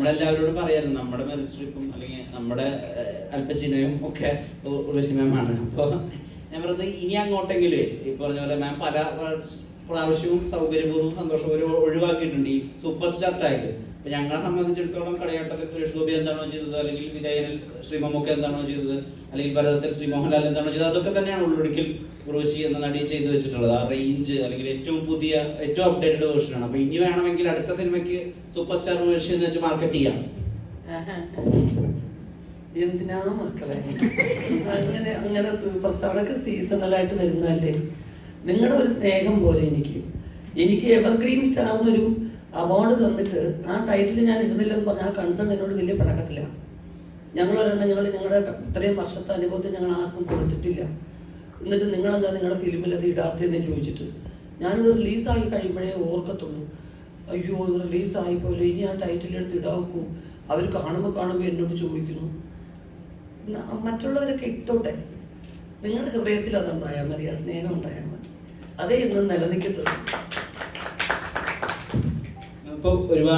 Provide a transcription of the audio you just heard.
നമ്മളെല്ലാവരോടും പറയായിരുന്നു നമ്മുടെ മെറിറ്റ് സ്ട്രിപ്പും അല്ലെങ്കിൽ നമ്മുടെ അല്പചിനയും ഒക്കെ ഉ- ഉർവശി മാമാണ് അപ്പോൾ ഞാൻ പറഞ്ഞത് ഇനി അങ്ങോട്ടെങ്കിൽ ഈ പറഞ്ഞ പോലെ മാം പല പ്ര- പ്രാവശ്യവും സൗകര്യപൂർവം സന്തോഷപൂർവം ഒഴിവാക്കിയിട്ടുണ്ട്. ഈ സൂപ്പർ സ്റ്റാർ ടാഗ് ഇപ്പൊ ഞങ്ങളെ സംബന്ധിച്ചിടത്തോളം കളയാട്ടത്തിൽ സുരേഷ് ഗോപി എന്താണോ ചെയ്തത് അല്ലെങ്കിൽ വിജയനിൽ ശ്രീമമ്മൊക്കെ എന്താണോ ചെയ്തത് അല്ലെങ്കിൽ ഭരതത്തിൽ ശ്രീ മോഹൻലാൽ എന്താണോ ചെയ്തത് അതൊക്കെ തന്നെയാണ് ഉള്ളൊടുക്കിൽ ഉറവശി എന്ന നടി ചെയ്തു വെച്ചിട്ടുള്ളത്. ആ റേഞ്ച് അല്ലെങ്കിൽ ഏറ്റവും പുതിയ ഏറ്റവും അപ്ഡേറ്റഡ് വേർഷനാണ് അപ്പൊ ഇനി വേണമെങ്കിൽ അടുത്ത സിനിമയ്ക്ക് സൂപ്പർ സ്റ്റാർ വേർഷൻ എന്ന് വെച്ച് മാർക്കറ്റ് ചെയ്യാം. എന്തിനാ മക്കളെ? അങ്ങനെ അങ്ങനെ സൂപ്പർ സ്റ്റാറൊക്കെ സീസണലായിട്ട് വരുന്നതല്ലേ? നിങ്ങളുടെ ഒരു സ്നേഹം പോലെ എനിക്ക്. എനിക്ക് എവർഗ്രീൻ സ്റ്റാർ എന്നൊരു അവാർഡ് തന്നിട്ട് ആ ടൈറ്റിൽ ഞാൻ ഇടുന്നില്ലെന്ന് പറഞ്ഞ ആ കൺസേൺ എന്നോട് വലിയ പഴക്കത്തില്ല ഞങ്ങൾ ഒരെണ്ണം ഞങ്ങൾ ഞങ്ങളുടെ ഇത്രയും വർഷത്തെ അനുഭവത്തിൽ ഞങ്ങൾ ആർക്കും കൊടുത്തിട്ടില്ല. എന്നിട്ട് നിങ്ങളെന്താ നിങ്ങളുടെ ഫിലിമിൽ അത് ഇടാത്തതെന്ന് ചോദിച്ചിട്ട് ഞാനിത് റിലീസായി കഴിയുമ്പോഴേ ഓർക്കത്തുള്ളൂ. അയ്യോ റിലീസായി പോലെ ഇനി ആ ടൈറ്റിൽ എടുത്ത് ഇടാക്കും അവർ കാണുമ്പോൾ കാണുമ്പോൾ എന്നോട് ചോദിക്കുന്നു. മറ്റുള്ളവരൊക്കെ ഇട്ടോട്ടെ. നിങ്ങളുടെ ഹൃദയത്തിൽ അതുണ്ടായാൽ മതി ആ സ്നേഹം ഉണ്ടായാൽ മതി. അതേ ഇന്ന് നിലനിൽക്കത്തുള്ളൂ. ഒരുപാട്